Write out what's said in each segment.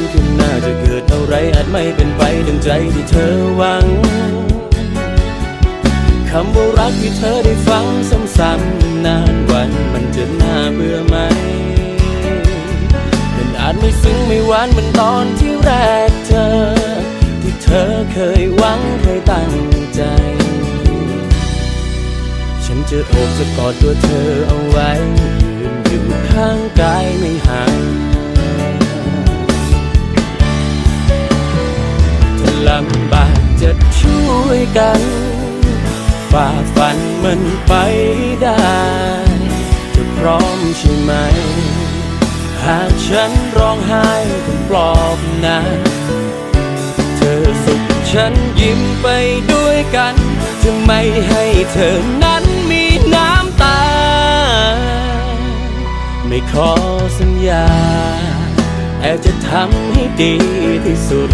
วันข้างหน้าจะเกิดอะไรอาจไม่เป็นไปดังใจที่เธอหวัง คำว่ารักที่เธอได้ฟังซ้ำๆนานวันมันจะน่าเบื่อไหมมันอาจไม่ซึ้งไม่หวานเหมือนตอนที่แรกเจอ ที่เธอเคยหวังเคยตั้งใจ ฉันจะโอบจะกอดตัวเธอเอาไว้ยืนอยู่ข้างกายไม่ห่างำบากจะช่วยกัน ฝ่าฟันมันไปได้ จะพร้อมใช่ไหม หากฉันร้องไห้ต้องปลอบนะเธอสุขฉันยิ้มไปด้วยกันจะไม่ให้เธอนั้นมีน้ำตา ไม่ขอสัญญาแต่จะทำให้ดีที่สุด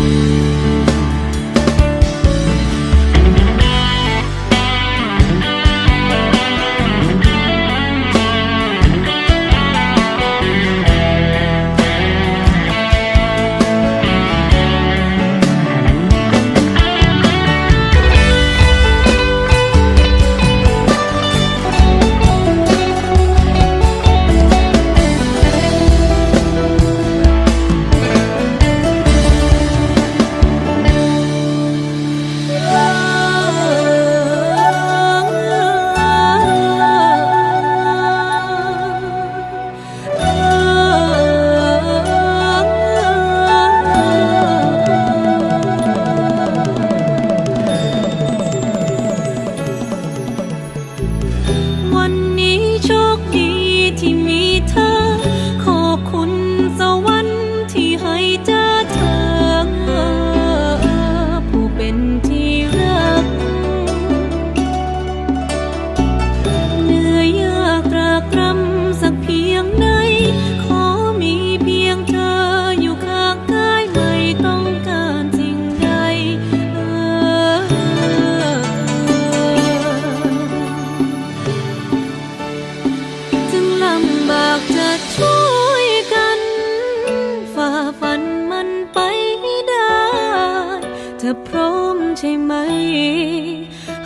ไหม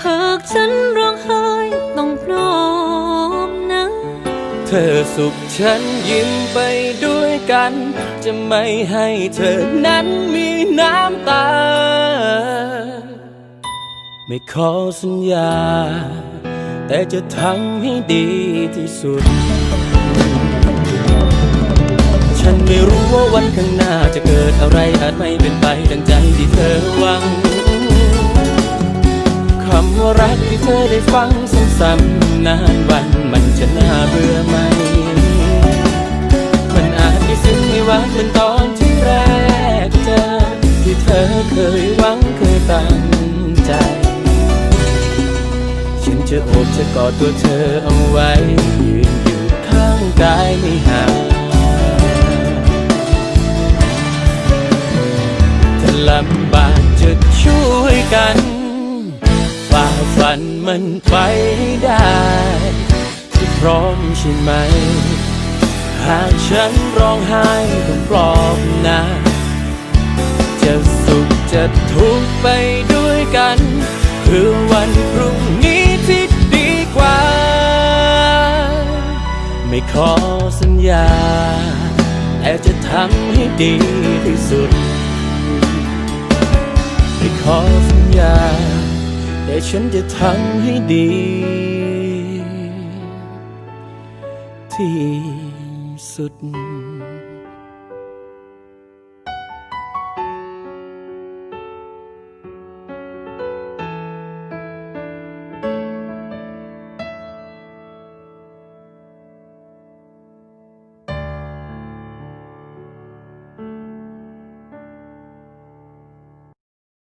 หากฉันร้องไห้ต้องพร้อมนะ เธอสุขฉันยิ้มไปด้วยกัน จะไม่ให้เธอนั้นมีน้ำตา ไม่ขอสัญญา แต่จะทำให้ดีที่สุด ฉันไม่รู้ว่าวันข้างหน้าจะเกิดอะไรอาจไม่เป็นไปดังใจที่เธอหวังำว่ารักที่เธอได้ฟังซ้ำๆนานวันมันจะน่าเบื่อไหม มันอาจไม่ซึ้งไม่หวานเหมือนตอนที่แรกเจอ ที่เธอเคยหวังเคยตั้งใจ ฉันจะโอบจะกอดตัวเธอเอาไว้ มันไปให้ได้ที่พร้อมใช่ไหม หากฉันร้องไห้ต้องปลอบนะ จะสุขจะทุกข์ไปด้วยกันเพื่อวันพรุ่งนี้ที่ดีกว่า ไม่ขอสัญญา แต่จะทำให้ดีที่สุด ไม่ขอสัญญา แต่ฉันจะทำให้ดี ที่สุด